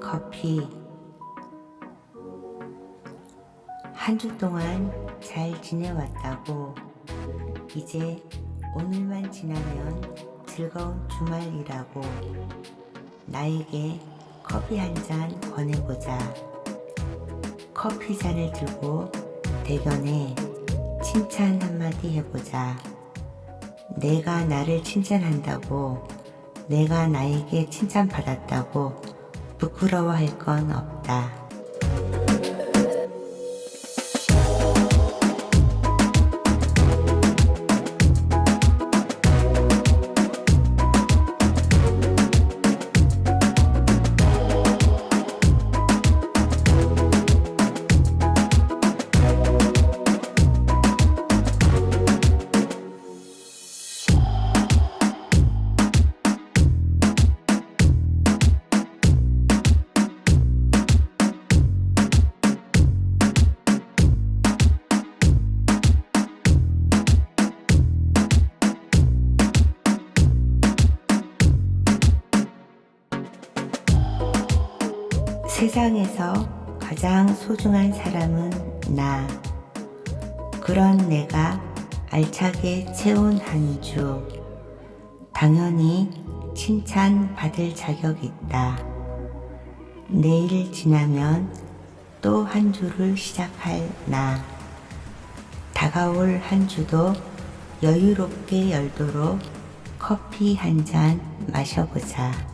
커피 한 주 동안 잘 지내왔다고 이제 오늘만 지나면 즐거운 주말이라고 나에게 커피 한 잔 권해보자. 커피 잔을 들고 대견해 칭찬 한마디 해보자. 내가 나를 칭찬한다고 내가 나에게 칭찬받았다고 부끄러워할 건 없다. 세상에서 가장 소중한 사람은 나. 그런 내가 알차게 채운 한 주. 당연히 칭찬 받을 자격 있다. 내일 지나면 또 한 주를 시작할 나. 다가올 한 주도 여유롭게 열도록 커피 한 잔 마셔보자.